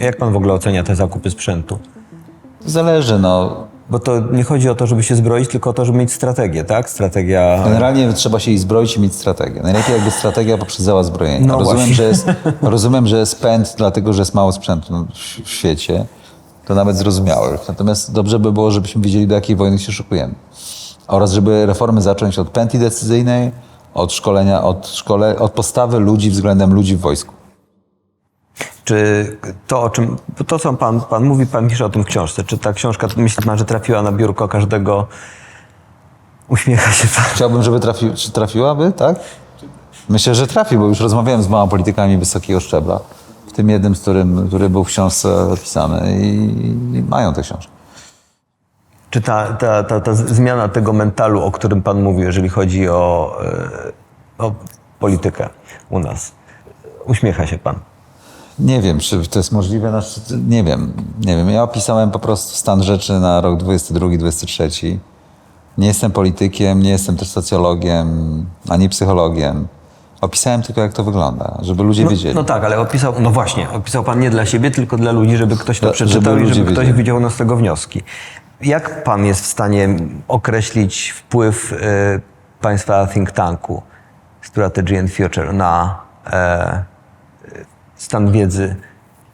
Jak pan w ogóle ocenia te zakupy sprzętu? Zależy, no. Bo to nie chodzi o to, żeby się zbroić, tylko o to, żeby mieć strategię, tak? Strategia... Generalnie trzeba się i zbroić i mieć strategię. Najlepiej jakby strategia poprzedzała zbrojenie. No rozumiem, właśnie. że jest, rozumiem, że jest pęd, dlatego że jest mało sprzętu w w świecie. To nawet zrozumiałe. Natomiast dobrze by było, żebyśmy wiedzieli, do jakiej wojny się szykujemy. Oraz żeby reformy zacząć od pętli decyzyjnej, od szkolenia, od, szkole, od postawy ludzi względem ludzi w wojsku. Czy to, o czym... To, co pan, pan mówi, pan pisze o tym w książce. Czy ta książka, myśli pan, że trafiła na biurko każdego... Uśmiecha się pan. Chciałbym, żeby trafi, czy trafiłaby, tak? Myślę, że trafi, bo już rozmawiałem z małą politykami wysokiego szczebla. W tym jednym, z którym, który był w książce opisany i, i mają tę książkę. Czy ta, ta, ta, ta zmiana tego mentalu, o którym pan mówił, jeżeli chodzi o, e, o politykę u nas, uśmiecha się pan? Nie wiem, czy to jest możliwe. Znaczy, nie wiem, nie wiem. Ja opisałem po prostu stan rzeczy na rok 22-23. Nie jestem politykiem, nie jestem też socjologiem, ani psychologiem. Opisałem tylko, jak to wygląda, żeby ludzie No, wiedzieli. no tak, ale opisał, no właśnie, opisał pan nie dla siebie, tylko dla ludzi, żeby ktoś to Dla- przeczytał żeby i żeby ktoś wiedzieli. wyciągnął z tego wnioski. Jak pan jest w stanie określić wpływ e, państwa think tanku Strategy and Future na e, stan wiedzy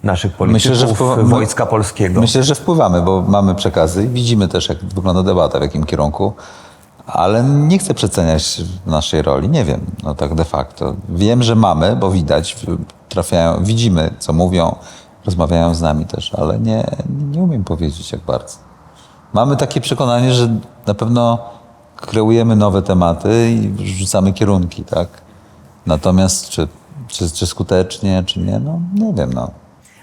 naszych polityków, Myślę, że wpływa- wojska polskiego? Myślę, że wpływamy, bo mamy przekazy i widzimy też, jak wygląda debata, w jakim kierunku. Ale nie chcę przeceniać naszej roli. Nie wiem, no tak de facto. Wiem, że mamy, bo widać, trafiają, widzimy, co mówią, rozmawiają z nami też, ale nie, nie umiem powiedzieć, jak bardzo. Mamy takie przekonanie, że na pewno kreujemy nowe tematy i rzucamy kierunki, tak? Natomiast czy, czy, czy skutecznie, czy nie, no nie wiem, no.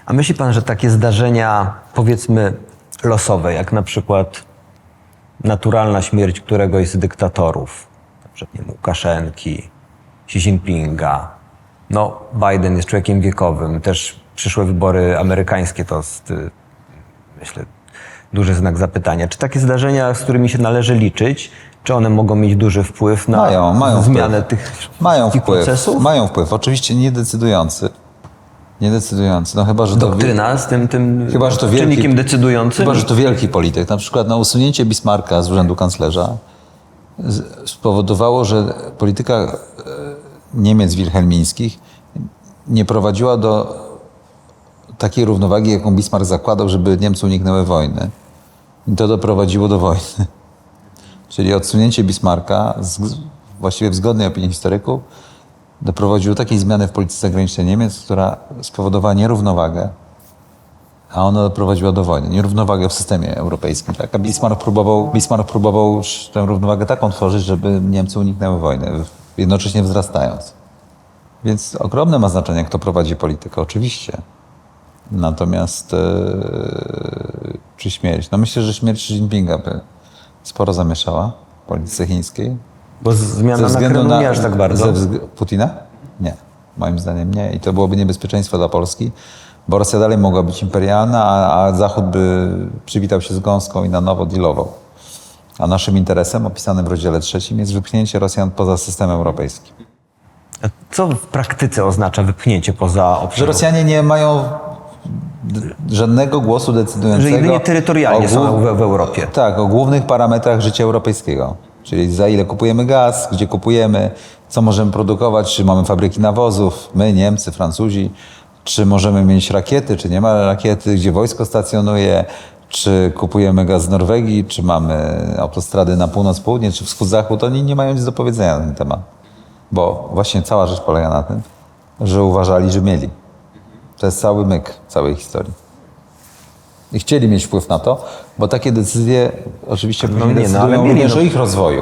A myśli pan, że takie zdarzenia, powiedzmy, losowe, jak na przykład naturalna śmierć któregoś z dyktatorów, na przykład Łukaszenki, Xi Jinpinga, no Biden jest człowiekiem wiekowym, też przyszłe wybory amerykańskie to jest, y, myślę, duży znak zapytania. Czy takie zdarzenia, z którymi się należy liczyć, czy one mogą mieć duży wpływ na Mają, mają zmianę wpływ. tych, Mają tych wpływ. procesów? Mają wpływ. Oczywiście niedecydujący. Niedecydujący. No chyba, że to. Doktryna z tym, tym Chyba, że to wielki, czynnikiem decydującym? Chyba, że to wielki polityk. Na przykład na usunięcie Bismarcka z urzędu kanclerza spowodowało, że polityka e, Niemiec wilhelmińskich nie prowadziła do takiej równowagi, jaką Bismarck zakładał, żeby Niemcy uniknęły wojny. I to doprowadziło do wojny. Czyli odsunięcie Bismarcka, z, właściwie w zgodnej opinii historyków, doprowadziło do takiej zmiany w polityce zagranicznej Niemiec, która spowodowała nierównowagę, a ona doprowadziła do wojny. Nierównowagę w systemie europejskim. Tak? A Bismarck próbował, Bismarck próbował tę równowagę taką tworzyć, żeby Niemcy uniknęły wojny, jednocześnie wzrastając. Więc ogromne ma znaczenie, kto prowadzi politykę, oczywiście. Natomiast e, czy śmierć? No myślę, że śmierć Xi Jinpinga by sporo zamieszała w polityce chińskiej. Bo zmiana na Kremlu nie aż tak bardzo. ze Putina? Nie. Moim zdaniem nie. I to byłoby niebezpieczeństwo dla Polski, bo Rosja dalej mogła być imperialna, a, a Zachód by przywitał się z gąską i na nowo dealował. A naszym interesem, opisanym w rozdziale trzecim, jest wypchnięcie Rosjan poza system europejski. A Co w praktyce oznacza wypchnięcie poza Że obszar? Rosjanie nie mają żadnego głosu decydującego. Że jedynie terytorialnie są w, w Europie. Tak, o głównych parametrach życia europejskiego. Czyli za ile kupujemy gaz, gdzie kupujemy, co możemy produkować, czy mamy fabryki nawozów, my, Niemcy, Francuzi, czy możemy mieć rakiety, czy nie ma rakiety, gdzie wojsko stacjonuje, czy kupujemy gaz z Norwegii, czy mamy autostrady na północ, południe, czy wschód, zachód. Oni nie mają nic do powiedzenia na ten temat. Bo właśnie cała rzecz polega na tym, że uważali, że mieli. To jest cały myk całej historii. I chcieli mieć wpływ na to, bo takie decyzje oczywiście później nie, no, ale mieli, no. o ich rozwoju.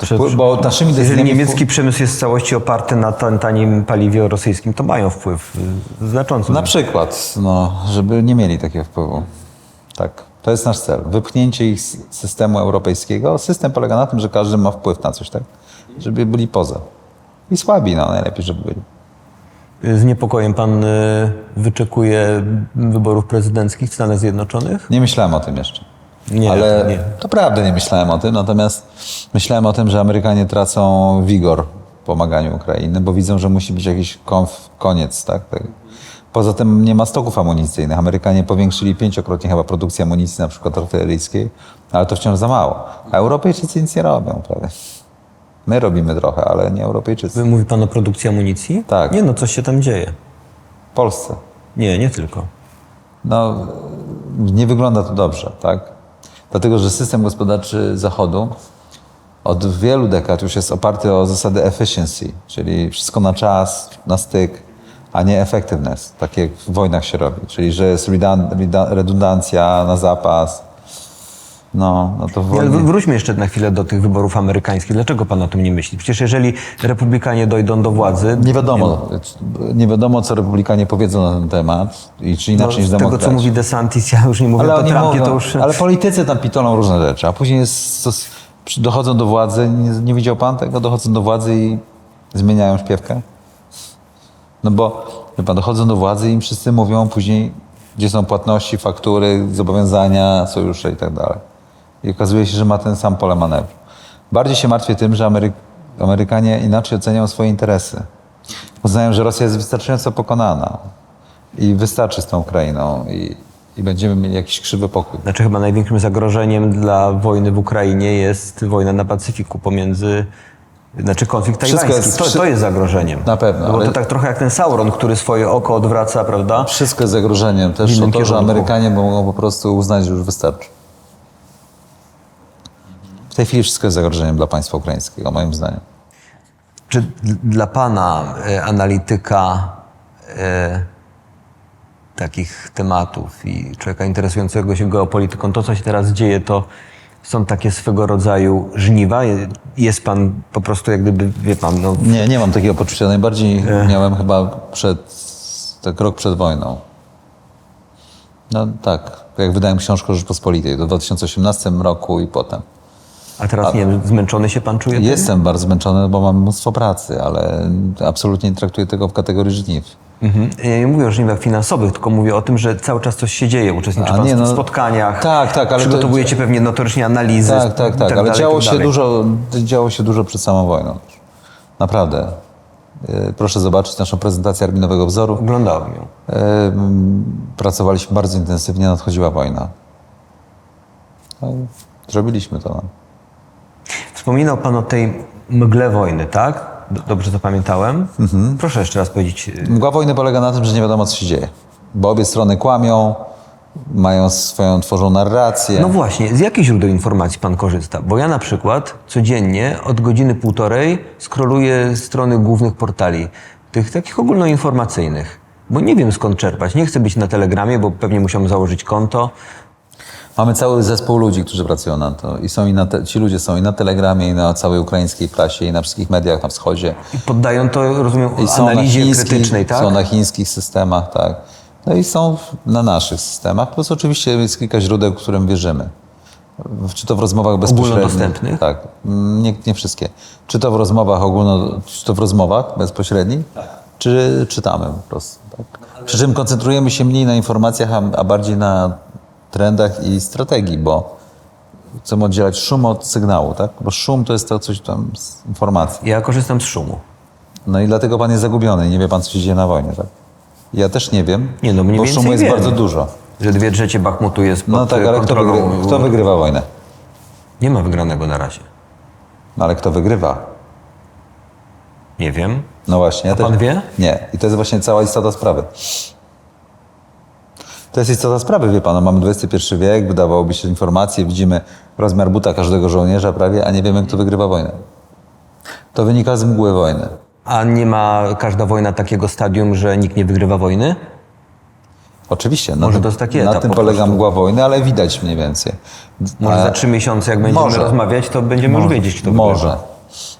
Wpływ- bo naszymi Jeżeli niemiecki przemysł jest w całości oparty na tan- tanim paliwie rosyjskim, to mają wpływ y, znaczący. Na przykład, no, żeby nie mieli takiego wpływu. Tak, to jest nasz cel. Wypchnięcie ich z systemu europejskiego. System polega na tym, że każdy ma wpływ na coś, tak? Żeby byli poza. I słabi, no, najlepiej, żeby byli. Z niepokojem pan y, wyczekuje wyborów prezydenckich w Stanach Zjednoczonych? Nie myślałem o tym jeszcze. Nie, Ale nie. to prawda, nie myślałem o tym. Natomiast myślałem o tym, że Amerykanie tracą wigor w pomaganiu Ukrainy, bo widzą, że musi być jakiś konf, koniec, tak? tak? Poza tym nie ma stoków amunicyjnych. Amerykanie powiększyli pięciokrotnie chyba produkcję amunicji, na przykład artyleryjskiej, ale to wciąż za mało. A Europejczycy nic nie robią, prawie. My robimy trochę, ale nie Europejczycy. Mówi pan o produkcji amunicji? Tak. Nie no, coś się tam dzieje. W Polsce. Nie, nie tylko. No, nie wygląda to dobrze, tak? Dlatego, że system gospodarczy Zachodu od wielu dekad już jest oparty o zasady efficiency, czyli wszystko na czas, na styk, a nie effectiveness, tak jak w wojnach się robi. Czyli, że jest redundancja na zapas. No, no to ale wróćmy jeszcze na chwilę do tych wyborów amerykańskich. Dlaczego pan o tym nie myśli? Przecież jeżeli republikanie dojdą do władzy... Nie wiadomo, nie wiadomo, co republikanie powiedzą na ten temat i czy No, inaczej niż z tego, co demokraci. mówi DeSantis, ja już nie mówię o oni Trumpie, to już... ale politycy tam pitolą różne rzeczy, a później jest, to, dochodzą do władzy, nie, nie widział pan tego? Dochodzą do władzy i zmieniają śpiewkę? No bo, wie pan, dochodzą do władzy i im wszyscy mówią później, gdzie są płatności, faktury, zobowiązania, sojusze i tak dalej. I okazuje się, że ma ten sam pole manewru. Bardziej się martwię tym, że Amery Amerykanie inaczej oceniają swoje interesy. Uznają, że Rosja jest wystarczająco pokonana i wystarczy z tą Ukrainą i, i będziemy mieli jakiś krzywy pokój. Znaczy chyba największym zagrożeniem dla wojny w Ukrainie jest wojna na Pacyfiku pomiędzy... Znaczy konflikt tajwański. jest- to, to jest zagrożeniem. Na pewno, No bo to tak trochę jak ten Sauron, który swoje oko odwraca, prawda? Wszystko jest zagrożeniem. Też to, że. Amerykanie mogą po prostu uznać, że już wystarczy. Tej chwili wszystko jest zagrożeniem dla państwa ukraińskiego, moim zdaniem. Czy dla pana e, analityka e, takich tematów i człowieka interesującego się geopolityką, to co się teraz dzieje, to są takie swego rodzaju żniwa? Je- Jest pan po prostu jak gdyby, wie pan, no, Nie, nie mam takiego poczucia. Najbardziej miałem chyba przed, tak rok przed wojną. No tak, jak wydałem książkę Rzeczpospolitej, w 2018 roku i potem. A teraz nie wiem, zmęczony się pan czuje? Jestem bardzo zmęczony, bo mam mnóstwo pracy, ale absolutnie nie traktuję tego w kategorii żniw. Mhm. Ja nie mówię o żniwach finansowych, tylko mówię o tym, że cały czas coś się dzieje. Uczestniczy A pan nie, w no- spotkaniach. Tak, tak, ale to- Przygotowujecie pewnie notorycznie analizy. Tak, tak, i tak, ale dalej, działo tak się, dużo, działo się dużo przed samą wojną. Naprawdę. E, Proszę zobaczyć naszą prezentację Arminowego Wzoru. Oglądałem ją. E, Pracowaliśmy bardzo intensywnie, nadchodziła wojna. No, Zrobiliśmy to. Wspominał pan o tej mgle wojny, tak? Dobrze zapamiętałem? Mhm. Proszę jeszcze raz powiedzieć. y, Mgła wojny polega na tym, że nie wiadomo, co się dzieje. Bo obie strony kłamią, mają swoją, tworzą narrację. No właśnie, z jakich źródeł informacji pan korzysta? Bo ja na przykład codziennie od godziny półtorej skroluję strony głównych portali, tych takich ogólnoinformacyjnych. Bo nie wiem skąd czerpać. Nie chcę być na telegramie, bo pewnie musiałbym założyć konto. Mamy cały zespół ludzi, którzy pracują na to. I są i na te, ci ludzie są i na Telegramie, i na całej ukraińskiej prasie, i na wszystkich mediach na wschodzie. I poddają to, rozumiem, I są na, analizie chińskich, krytycznej, tak? są na chińskich systemach, tak. No i są na naszych systemach. Plus oczywiście jest kilka źródeł, którym wierzymy. Czy to w rozmowach bezpośrednich? Ogólnodostępnych? Tak. Nie, nie wszystkie. Czy to w rozmowach ogólno, czy to w rozmowach bezpośrednich? Czy czytamy po prostu. Tak? Przy czym koncentrujemy się mniej na informacjach, a, a bardziej na trendach i strategii, bo chcemy oddzielać szum od sygnału, tak? Bo szum to jest to coś tam z informacji. Ja korzystam z szumu. No i dlatego pan jest zagubiony i nie wie pan, co się dzieje na wojnie, tak? Ja też nie wiem, Nie, no mniej bo szumu jest wiem. bardzo dużo. Że dwie trzecie Bachmutu jest pod No tak, ale kto, wygry, kto wygrywa wojnę? Nie ma wygranego na razie. No ale kto wygrywa? Nie wiem. No właśnie. Ja A pan wie? Nie. I to jest właśnie cała istota sprawy. To jest istota sprawy, wie pan. No, mamy XXI wiek, wydawałoby się informacje, widzimy rozmiar buta każdego żołnierza prawie, a nie wiemy, kto wygrywa wojnę. To wynika z mgły wojny. A nie ma każda wojna takiego stadium, że nikt nie wygrywa wojny? Oczywiście. Może na tym, to jest taki Na etap tym po polega mgła wojny, ale widać mniej więcej. Może za trzy miesiące, jak będziemy Może. rozmawiać, to będziemy już wiedzieć, kto Może. wygrywa.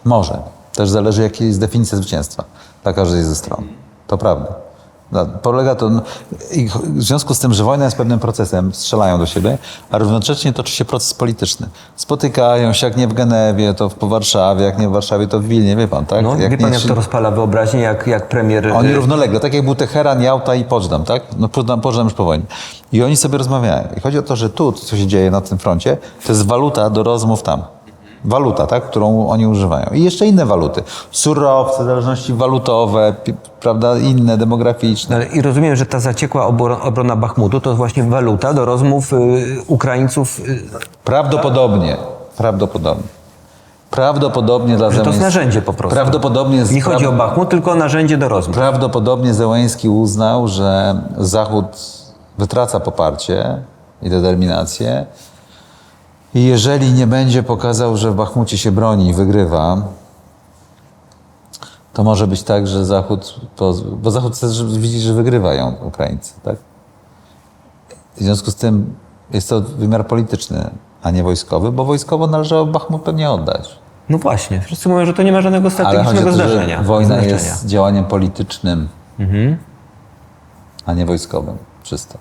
Może. Też zależy, jaka jest definicja zwycięstwa dla każdej ze stron. To prawda. No, Polega to. I w związku z tym, że wojna jest pewnym procesem, strzelają do siebie, a równocześnie toczy się proces polityczny. Spotykają się, jak nie w Genewie, to w po Warszawie, jak nie w Warszawie, to w Wilnie, wie pan, tak? No, wie nie pan, jak się- to rozpala wyobraźnię, jak, jak premier... Oni y, równolegle, tak jak był Teheran, Jałta i Poczdam, tak? No Poczdam, Poczdam już po wojnie. I oni sobie rozmawiają. I chodzi o to, że tu, co się dzieje na tym froncie, to jest waluta do rozmów tam. Waluta, tak, którą oni używają. I jeszcze inne waluty. Surowce, zależności walutowe, prawda, inne, demograficzne. No, ale I rozumiem, że ta zaciekła obro- obrona Bachmutu to właśnie waluta do rozmów y, Ukraińców, y, Prawdopodobnie, prawdopodobnie. Prawdopodobnie dla że to jest narzędzie po prostu. Prawdopodobnie Nie chodzi o Bachmut, tylko o narzędzie do rozmów. Prawdopodobnie Zełański uznał, że Zachód wytraca poparcie i determinację. I jeżeli nie będzie pokazał, że w Bachmucie się broni i wygrywa, to może być tak, że Zachód, to, bo Zachód też widzi, że wygrywają Ukraińcy, tak? W związku z tym jest to wymiar polityczny, a nie wojskowy, bo wojskowo należało Bachmut pewnie oddać. No właśnie, wszyscy mówią, że to nie ma żadnego Ale chodzi o strategicznego to, że zdarzenia. wojna znaczenia. jest działaniem politycznym, a nie wojskowym. Czysto.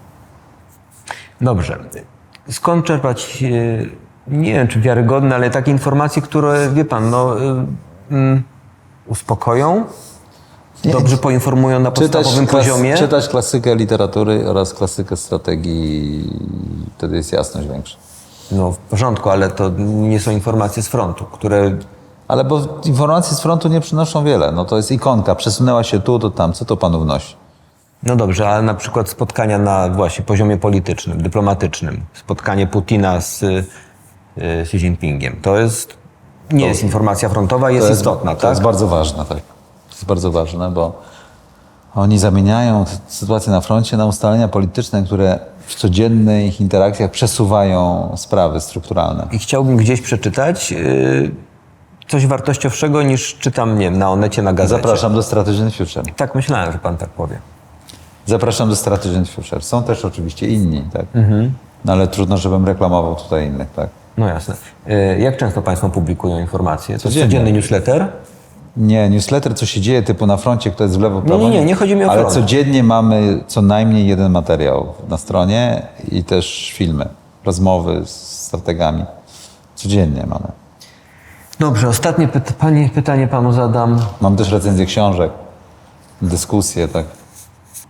Dobrze. Skąd czerpać, y, nie wiem czy wiarygodne, ale takie informacje, które, wie pan, no, mm, uspokoją, dobrze poinformują na podstawowym poziomie. czytać klasykę literatury oraz klasykę strategii, wtedy jest jasność większa. No w porządku, ale to nie są informacje z frontu, które Ale bo informacje z frontu nie przynoszą wiele. No to jest ikonka, przesunęła się tu, to tam. Co to panu wnosi? No dobrze, ale na przykład spotkania na właśnie poziomie politycznym, dyplomatycznym, spotkanie Putina z Xi Jinpingiem, to jest, nie jest informacja frontowa, jest, To jest, istotna, to tak? jest bardzo ważne, tak. To jest bardzo ważne, bo oni zamieniają sytuację na froncie na ustalenia polityczne, które w codziennych interakcjach przesuwają sprawy strukturalne. I chciałbym gdzieś przeczytać y, coś wartościowszego niż czytam, nie wiem, na Onecie, na gazecie. Zapraszam do Strategy Future. Tak myślałem, że pan tak powie. Zapraszam do Strategy Future. Są też oczywiście inni, tak? Mhm. No ale trudno, żebym reklamował tutaj innych, tak? No jasne. Y, jak często państwo publikują informacje? To jest codzienny newsletter? Nie, newsletter, co się dzieje, typu na froncie, kto jest w lewo, prawo. nie, nie, nie chodzi mi o Ale codziennie mamy co najmniej jeden materiał na stronie i też filmy, rozmowy z strategami. Codziennie mamy. Dobrze, ostatnie pyta- pani, pytanie panu zadam. Mam też recenzję książek, dyskusje, tak.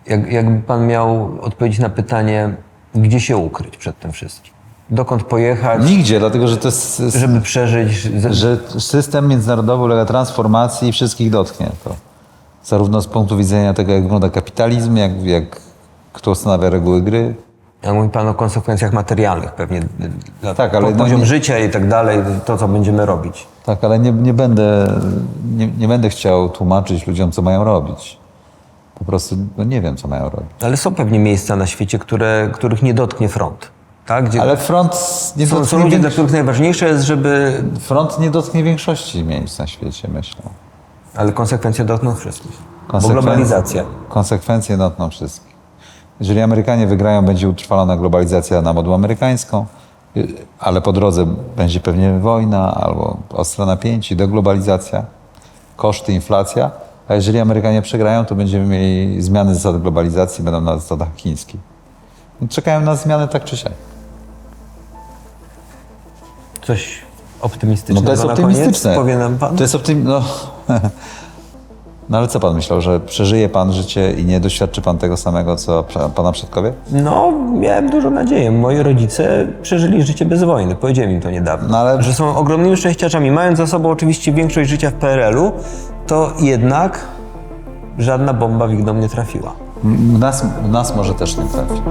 Jak, jakby pan miał odpowiedzieć na pytanie, gdzie się ukryć przed tym wszystkim? Dokąd pojechać, Nigdzie, dlatego że to jest, żeby przeżyć? że system międzynarodowy ulega transformacji i wszystkich dotknie to. Zarówno z punktu widzenia tego, jak wygląda kapitalizm, jak, jak kto ustanawia reguły gry, Jak mówi pan o konsekwencjach materialnych pewnie, Tak, ale po, poziom nie- życia i tak dalej, to co będziemy robić. Tak, ale nie, nie, będę, nie, nie będę chciał tłumaczyć ludziom, co mają robić. Po prostu no nie wiem, co mają robić. Ale są pewnie miejsca na świecie, które, których nie dotknie front. Tak? Gdzie Ale front nie, są, są ludzie, dla których najważniejsze jest, żeby... front nie dotknie większości miejsc na świecie, myślę. Ale konsekwencje dotkną wszystkich. Bo Konsekwen- globalizacja. Konsekwencje dotkną wszystkich. Jeżeli Amerykanie wygrają, będzie utrwalona globalizacja na modę amerykańską, y, ale po drodze będzie pewnie wojna albo ostra napięcie, deglobalizacja, koszty, inflacja. A jeżeli Amerykanie przegrają, to będziemy mieli zmiany zasad globalizacji, będą na zasadach chińskich. Czekają na zmiany tak czy siak. Coś No optymistycznego to jest na optymistyczne. koniec, powie nam pan? To jest optym... No. no ale co pan myślał, że przeżyje pan życie i nie doświadczy pan tego samego, co pana przodkowie? No, miałem dużą nadzieję. Moi rodzice przeżyli życie bez wojny. Powiedziałem im to niedawno. No ale- Że są ogromnymi szczęściarzami. Mając za sobą oczywiście większość życia w PRL-u, to jednak żadna bomba w ich dom nie trafiła. W nas, w nas może też nie trafi.